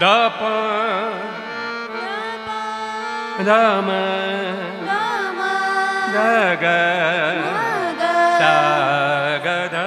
दप राम दग सा ग ध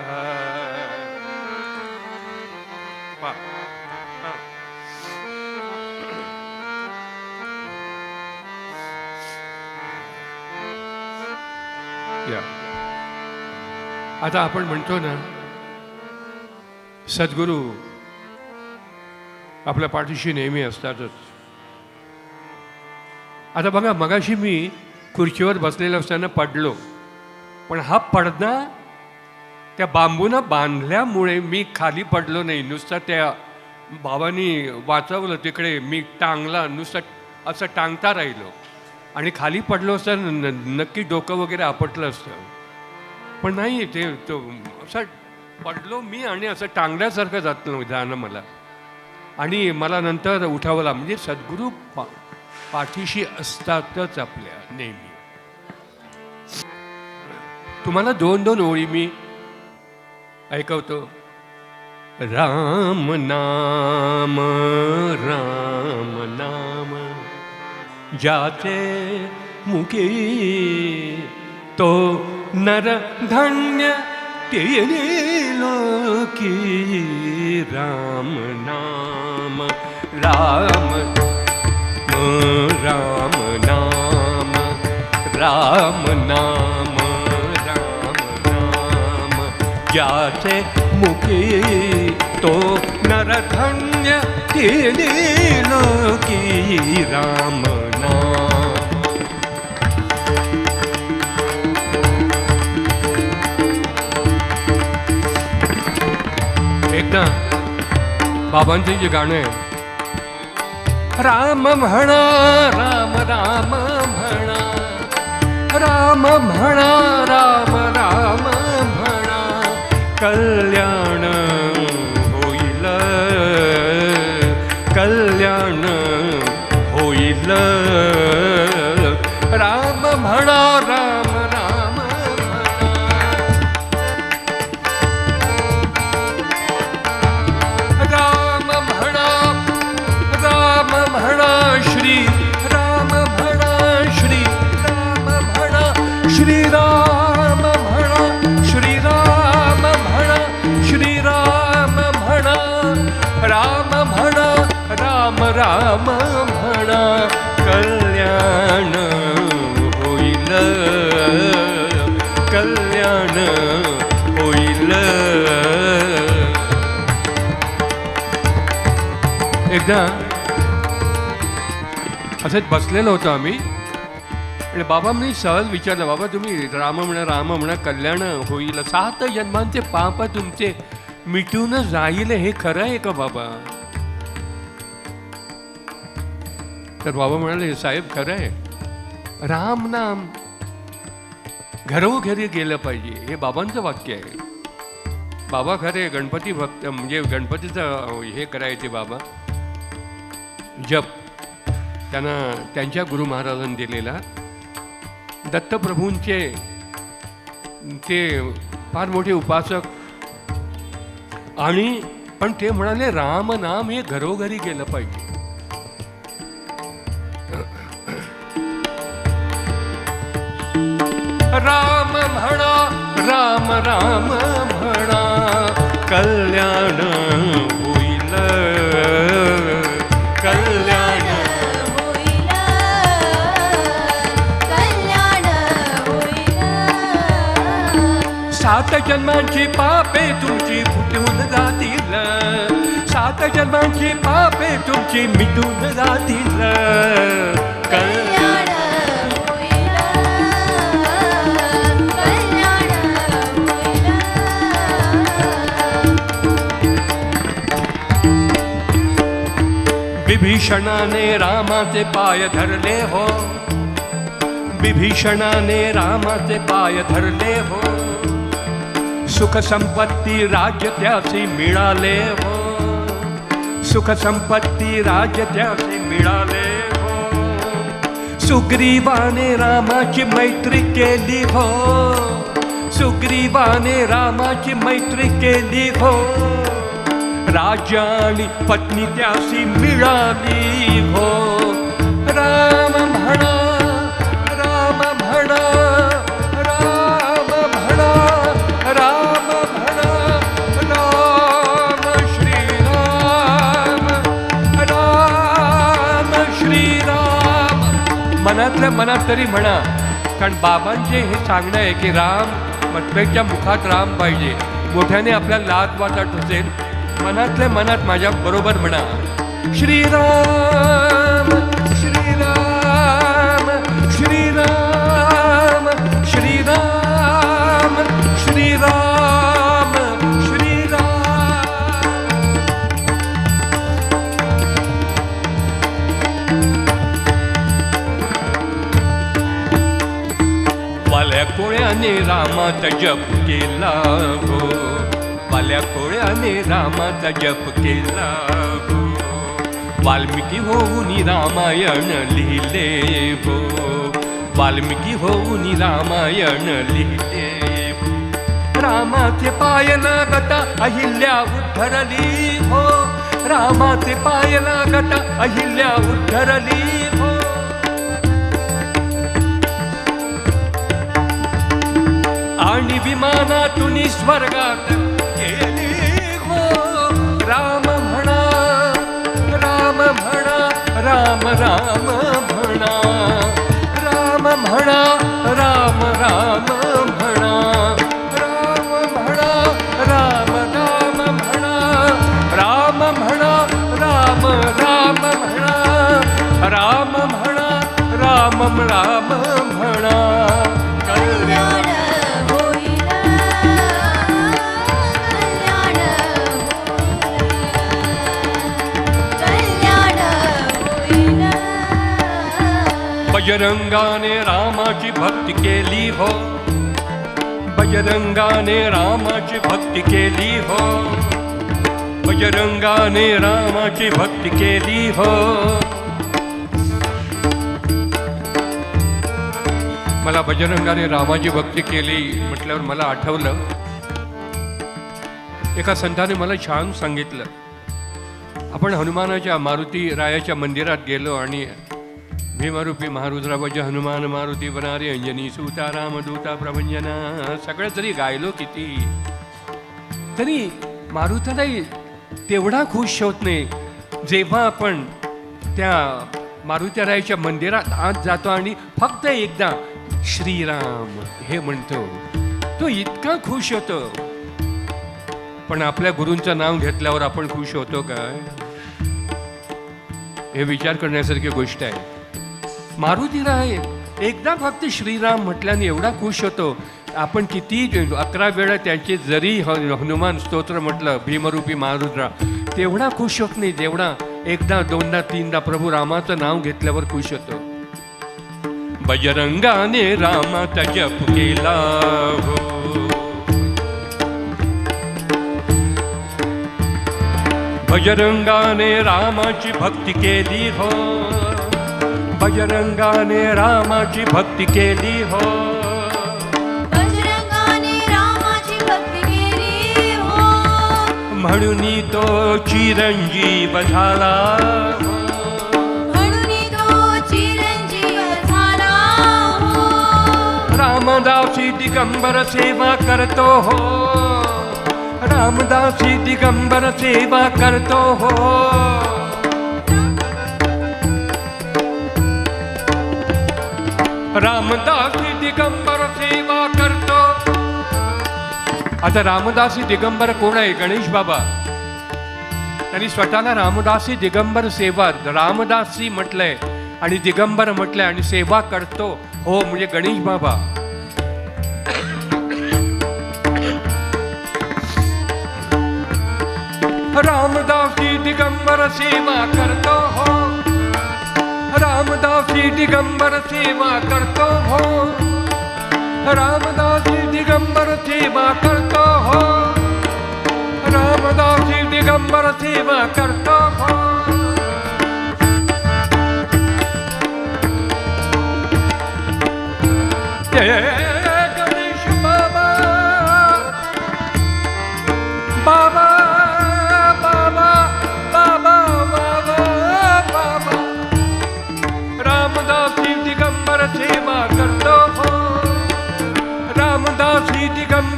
आता आपण म्हणतो ना सद्गुरू आपल्या पाठीशी नेहमी असतातच. आता बघा मगाशी मी खुर्चीवर बसलेलं असताना पडलो. पण हा पडदा त्या बांबूनं बांधल्यामुळे मी खाली पडलो नाही. नुसता त्या बाबांनी वाचवलं तिकडे मी टांगला नुसतं असं टांगता राहिलो. आणि खाली पडलो असतं न- नक्की डोकं वगैरे आपटलं असतं. पण नाही ते तो असं पडलो मी आणि असं टांगल्यासारखं जात जाणं मला. आणि मला नंतर उठावला म्हणजे सद्गुरू पा पाठीशी असतातच आपल्या नेहमी. तुम्हाला दोन दोन ओळी मी ऐकवतो. राम नाम राम नाम. जाते मुखी तो नरधन्य लोकी राम नाम राम राम नाम राम नाम राम नाम। ज्याचे मुखी तो नरधन्य लोकी राम एकदा बाबांचे जे गाणं आहे राम म्हणा राम राम म्हणा राम म्हणा राम राम राम म्हणा राम राम म्हणा कल्याण होईल. कल्याण होईल. एकदा असंच बसलेलो होतो आम्ही. आणि बाबांनी सहज विचारलं बाबा तुम्ही राम म्हणा राम म्हणा कल्याण होईल. सात जन्मांचे पाप तुमचे मिटून जाईल हे खरं आहे का बाबा? तर बाबा म्हणाले साहेब खरं आहे. राम नाम घरोघरी गेलं पाहिजे हे बाबांचं वाक्य आहे. बाबा खरे गणपती भक्त म्हणजे गणपतीचं हे करायचे बाबा. जप. त्यांना त्यांच्या गुरु महाराजांनी दिलेला. दत्तप्रभूंचे ते फार मोठे उपासक आणि पण ते म्हणाले राम नाम हे घरोघरी गेलं पाहिजे. राम म्हणा राम राम म्हणा कल्याण सात जन्मांची पापे तुमची फुटून जातील. सात जन्मांची पापे तुमची मिटून जातील. कल्याण विभीषणाने रामाचे पाय धरले हो. विभीषणाने रामाचे पाय धरले हो. सुख संपत्ती राज्य त्याची मिळाले हो. सुख संपत्ती राज्य त्याची मिळाले हो. सुग्रीवाने रामाची मैत्री केली हो. सुग्रीवाने रामाची मैत्री केली हो. राजा आणि पत्नी त्याशी मिळाली हो. राम म्हणा मनातल्या मनात तरी म्हणा. कारण बाबांचे हे सांगणं आहे की राम प्रत्येकच्या मुखात राम पाहिजे. मोठ्याने आपल्या लाज वाचा असेल मनातल्या मनात माझ्या बरोबर म्हणा. श्रीराम! रामाचा जप केला हो. पाल्या कोळ्याने रामाचा जप केला हो. वाल्मिकी होऊन रामायण लिहिले हो. वाल्मिकी होऊन रामायण लिहिले हो. रामाचे पाय लागता अहिल्या उद्धरली हो. रामाचे पाय लागता अहिल्या उद्धरली हो. आणि विमानातून स्वर्गात गेली. हो राम म्हणा राम म्हणा राम राम म्हणा. राम म्हणा राम राम. बजरंगाने रामाची भक्ती केली हो. बजरंगाने रामाची भक्ती केली हो. बजरंगाने रामाची भक्ती केली हो. मला बजरंगाने रामाची भक्ती केली म्हटल्यावर मला आठवलं. एका संताने मला छान सांगितलं. आपण हनुमानाच्या मारुती रायाच्या मंदिरात गेलो आणि भीमरूपी महारुद्रावज हनुमान मारुती बनारे अंजनी सूता रामदूता प्रभंजना सगळं जरी गायलो किती तरी मारुतालाही तेवढा खुश होत नाही. जेव्हा आपण त्या मारुतीरायाच्या मंदिरात आत जातो आणि फक्त एकदा श्रीराम हे म्हणतो तो इतका खुश होतो. पण आपल्या गुरूंचं नाव घेतल्यावर आपण खुश होतो काय? हे विचार करण्यासारखी गोष्ट आहे. मारुतीराय एकदा फक्त श्रीराम म्हटल्याने एवढा खुश होतो. आपण किती अकरा वेळा त्यांचे जरी हनुमान स्तोत्र म्हटलं भीमरूपी मारुद्रा तेवढा खुश होत नाही. जेवढा एकदा दोनदा तीनदा प्रभू रामाचं नाव घेतल्यावर खुश होतो. बजरंगाने रामाचा जप केला हो. बजरंगाने रामाची भक्ती केली हो. बजरंगाने रामाची भक्ती केली हो. बजरंगाने रामाची भक्ती केली हो. म्हणून तो चिरंजीव झाला हो. म्हणून तो चिरंजीव झाला हो. रामदासी दिगंबर सेवा करतो हो. रामदासी दिगंबर सेवा करतो हो. रामदासी दिगंबर सेवा करतो. आता रामदासी दिगंबर कोण आहे? गणेश बाबा. त्यांनी स्वतःला रामदासी दिगंबर सेवा रामदासी म्हटलंय आणि दिगंबर म्हटलंय आणि सेवा करतो. हो म्हणजे गणेश बाबा. रामदासी दिगंबर सेवा करतो. हो. रामदासी दिगंबर सेवा करतो हो रामदासी दिगंबर सेवा करतो हो रामदासी दिगंबर सेवा करतो हो yeah, yeah, yeah.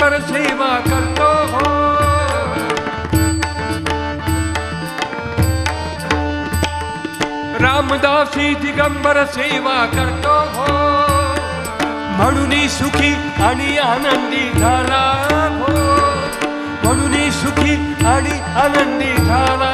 दिगंबर सेवा करतो हो। रामदासी दिगंबर सेवा करतो हो। म्हणून सुखी आणि आनंदी झाला हो। म्हणून सुखी आणि आनंदी झाला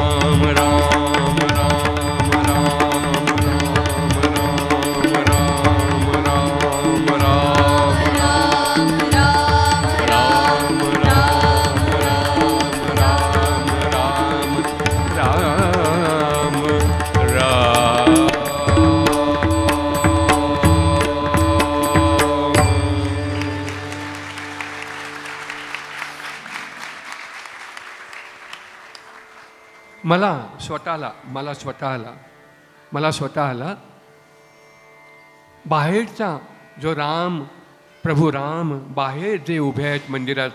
स्वतःला मला स्वतःला मला स्वतःला बाहेरचा जो राम प्रभू राम बाहेर जे उभे आहेत मंदिरात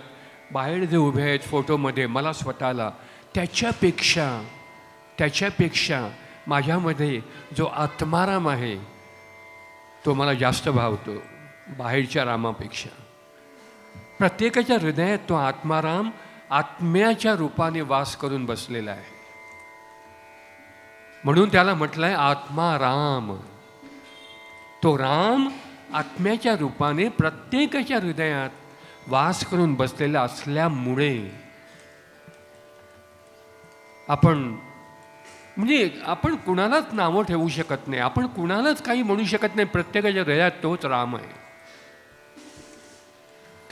बाहेर जे उभे आहेत फोटोमध्ये मला स्वतःला त्याच्यापेक्षा त्याच्यापेक्षा माझ्यामध्ये जो आत्माराम आहे तो मला जास्त भावतो बाहेरच्या रामापेक्षा. प्रत्येकाच्या हृदयात तो आत्माराम आत्म्याच्या रूपाने वास करून बसलेला आहे. म्हणून त्याला म्हटलंय आत्माराम तो राम आत्म्याच्या रूपाने प्रत्येकाच्या हृदयात वास करून बसलेला असल्यामुळे आपण म्हणजे आपण कुणालाच नावं ठेवू शकत नाही. आपण कुणालाच काही म्हणू शकत नाही. प्रत्येकाच्या हृदयात तोच राम आहे.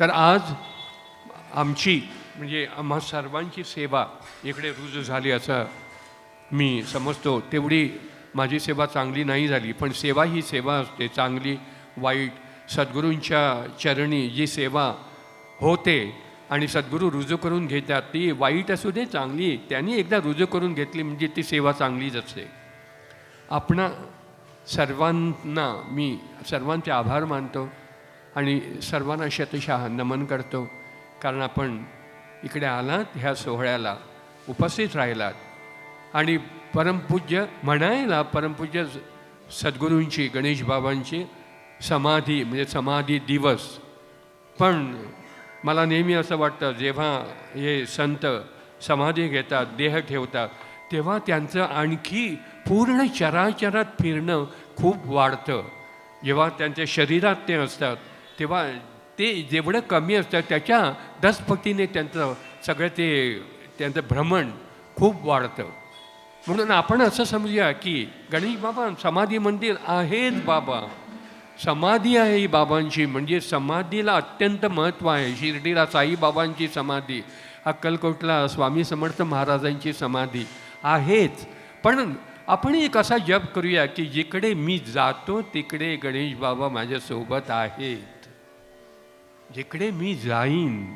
तर आज आमची म्हणजे आम्हा सर्वांची सेवा इकडे रुजू झाली असं मी समजतो तेवढी माझी सेवा चांगली नाही झाली पण सेवा ही सेवा असते चांगली वाईट. सद्गुरूंच्या चरणी जी सेवा होते आणि सद्गुरू रुजू करून घेतात ती वाईट असू दे चांगली त्यांनी एकदा रुजू करून घेतली म्हणजे ती सेवा चांगलीच असते. आपणा सर्वांना मी सर्वांचे आभार मानतो आणि सर्वांना शतशः नमन करतो कारण आपण इकडे आलात ह्या सोहळ्याला उपस्थित राहिलात. आणि परमपूज्य म्हणायला परमपूज्य सद्गुरूंची गणेश बाबांची समाधी म्हणजे समाधी दिवस. पण मला नेहमी असं वाटतं जेव्हा हे संत समाधी घेतात देह ठेवतात तेव्हा त्यांचं आणखी पूर्ण चराचरात फिरणं खूप वाढतं. जेव्हा त्यांच्या शरीरात ते असतात तेव्हा ते जेवढं कमी असतं त्याच्या दसपटीने त्यांचं सगळं ते त्यांचं भ्रमण खूप वाढतं. म्हणून आपण असं समजूया की गणेश बाबा समाधी मंदिर आहेच बाबा. समाधी आहे ही बाबांची म्हणजे समाधीला अत्यंत महत्त्व आहे. शिर्डीला साईबाबांची समाधी अक्कलकोटला स्वामी समर्थ महाराजांची समाधी आहेच. पण आपण एक असा जप करूया की जिकडे मी जातो तिकडे गणेश बाबा माझ्यासोबत आहेत. जिकडे मी जाईन.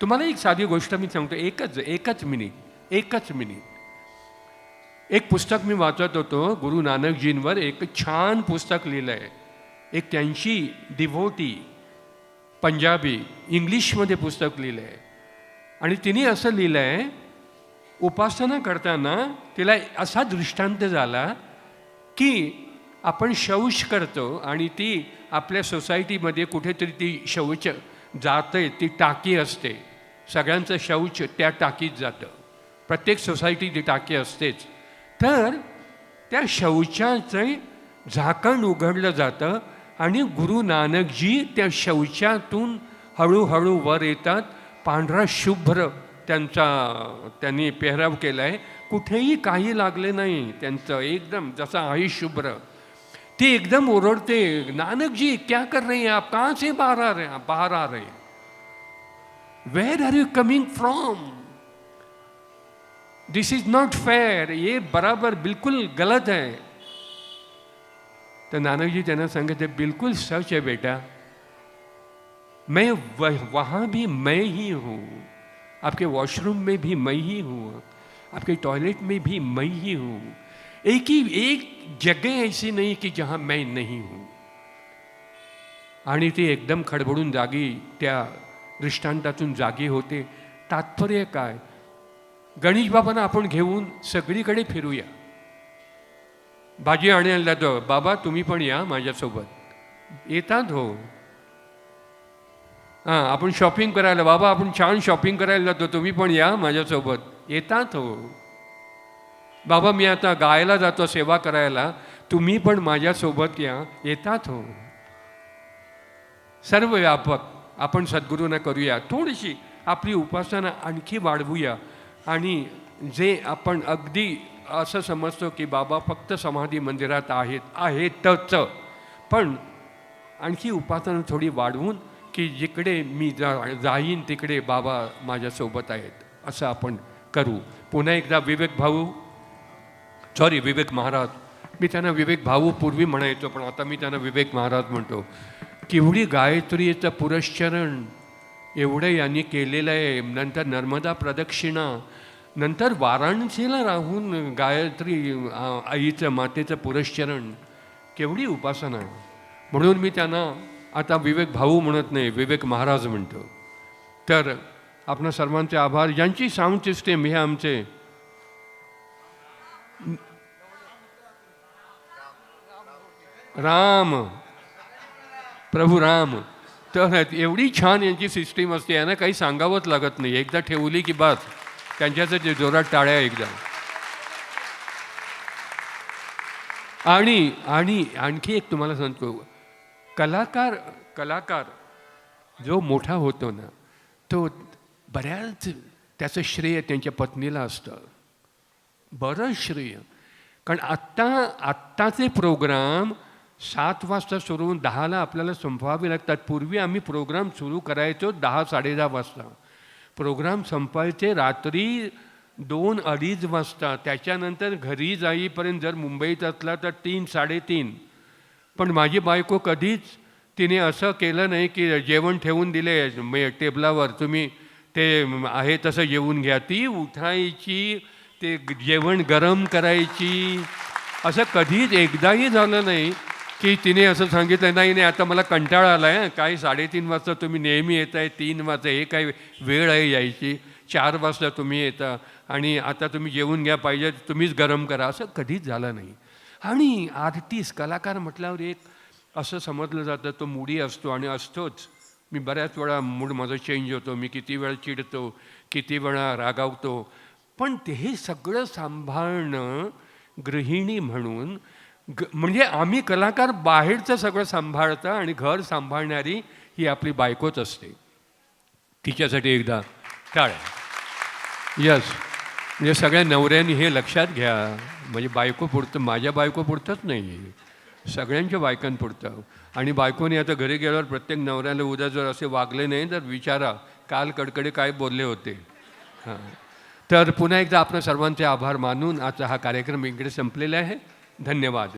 तुम्हाला एक साधी गोष्ट मी सांगतो. एकच एकच मिनिट एकच मिनिट. एक पुस्तक मी वाचत होतो गुरु नानकजींवर एक छान पुस्तक लिहिलं आहे एक त्यांची डिव्होटी पंजाबी इंग्लिशमध्ये पुस्तक लिहिलं आहे आणि तिने असं लिहिलं आहे उपासना करताना तिला असा दृष्टांत झाला की आपण शौच करतो आणि ती आपल्या सोसायटीमध्ये कुठेतरी ती शौच जाते ती टाकी असते. सगळ्यांचं शौच त्या टाकीत जातं. प्रत्येक सोसायटी ती टाकी असतेच. तर त्या शौचाचं झाकण उघडलं जातं आणि गुरु नानकजी त्या शौचातून हळूहळू वर येतात. पांढरा शुभ्र त्यांचा त्यांनी पेहराव केला आहे कुठेही काही लागले नाही त्यांचं एकदम जसं आहे शुभ्र. ती एकदम ओरडते नानकजी क्या कर रहे हैं आप? कहाँ से बाहर आ रहे हैं? बाहर आ रहे हैं. Where are you coming from this is not fair ये बराबर बिल्कुल गलत है। तो नानक जी त्यांना सांगते बिल्कुल सच है बेटा। मैं वह, भी मैं ही हूँ। आपके वॉशरूम में भी मैं ही हूँ। आपके टॉयलेट में भी मैं ही हूँ। एक ही एक जगह ऐसी नहीं की जहाँ मैं नहीं हूँ। आणि ती एकदम खडबडून जागी त्या दृष्टांतातून जागी होते। तात्पर्य काय? गणेश बाबांना आपण घेऊन सगळीकडे फिरूया. भाजी आणायला जातो बाबा तुम्ही पण या माझ्यासोबत. येतात हो हां आपण शॉपिंग करायला बाबा आपण छान शॉपिंग करायला जातो तुम्ही पण या माझ्यासोबत. येतात हो बाबा मी आता गायला जातो सेवा करायला. तुम्ही पण माझ्यासोबत या. येतात हो सर्व व्यापक आपण सद्गुरूंना करूया. थोडीशी आपली उपासना आणखी वाढवूया. आणि जे आपण अगदी असं समजतो की बाबा फक्त समाधी मंदिरात आहेत आहेतच. पण आणखी उपासना थोडी वाढवून की जिकडे मी जा जाईन तिकडे बाबा माझ्यासोबत आहेत असं आपण करू. पुन्हा एकदा विवेक भाऊ सॉरी विवेक महाराज. मी त्यांना विवेक भाऊ पूर्वी म्हणायचो पण आता मी त्यांना विवेक महाराज म्हणतो. केवढी गायत्रीचं पुरश्चरण एवढं यांनी केलेलं आहे. नंतर नर्मदा प्रदक्षिणा नंतर वाराणसीला राहून गायत्री आईचं मातेचं पुरश्चरण. केवढी उपासना म्हणून मी त्यांना आता विवेक भाऊ म्हणत नाही विवेक महाराज म्हणतो. तर आपणा सर्वांचे आभार. यांची साऊंड सिस्टीम हे आमचे. राम. प्रभू राम. तर एवढी छान यांची सिस्टीम असते यांना काही सांगावंच लागत नाही. एकदा ठेवली की बस त्यांच्याचं जे जोरात टाळ्या एकदा. आणि आणि आणखी एक तुम्हाला सांगतो. कलाकार कलाकार जो मोठा होतो ना तो बऱ्याच त्याचं श्रेय त्यांच्या पत्नीला असतं. बरं श्रेय. कारण आत्ता आत्ताचे प्रोग्राम सात वाजता सुरू होऊन दहाला आपल्याला संपवावे लागतात. पूर्वी आम्ही प्रोग्राम सुरू करायचो दहा साडेदहा वाजता. प्रोग्राम संपायचे रात्री दोन अडीच वाजता. त्याच्यानंतर घरी जाईपर्यंत जर मुंबईत असला तर तीन साडेतीन. पण माझी बायको कधीच तिने असं केलं नाही की जेवण ठेवून दिले. मे- टेबलावर तुम्ही ते आहे तसं जेवून घ्या. ती उठायची ते जेवण गरम करायची. असं कधीच एकदाही झालं नाही. की तिने असं सांगितलं नाही नाही आता मला कंटाळा आला आहे काय साडेतीन वाजता तुम्ही नेहमी येत आहे तीन वाजता हे काही वेळ आहे यायची. चार वाजता तुम्ही येता आणि आता तुम्ही जेवून घ्या पाहिजे तुम्हीच गरम करा. असं कधीच झालं नाही. आणि आर्टिस्ट कलाकार म्हटल्यावर एक असं समजलं जातं तो मुडी असतो आणि असतोच. मी बऱ्याच वेळा मूड माझा चेंज होतो मी किती वेळा चिडतो किती वेळा रागावतो. पण ते हे सगळं सांभाळणं गृहिणी म्हणून ग म्हणजे आम्ही कलाकार बाहेरचं सगळं सांभाळतं आणि घर सांभाळणारी ही आपली बायकोच असते. तिच्यासाठी एकदा टाळ. यस म्हणजे सगळ्या नवऱ्यांनी हे लक्षात घ्या. म्हणजे बायको पुरतं माझ्या बायको पुरतंच नाही सगळ्यांच्या बायकांपुरतं. आणि बायकोने आता घरी गेल्यावर प्रत्येक नवऱ्याला उद्या जर असे वागले नाही तर विचारा काल कडकडे काय बोलले होते? हां. तर पुन्हा एकदा आपल्या सर्वांचे आभार मानून आजचा हा कार्यक्रम इकडे संपलेला आहे. धन्यवाद.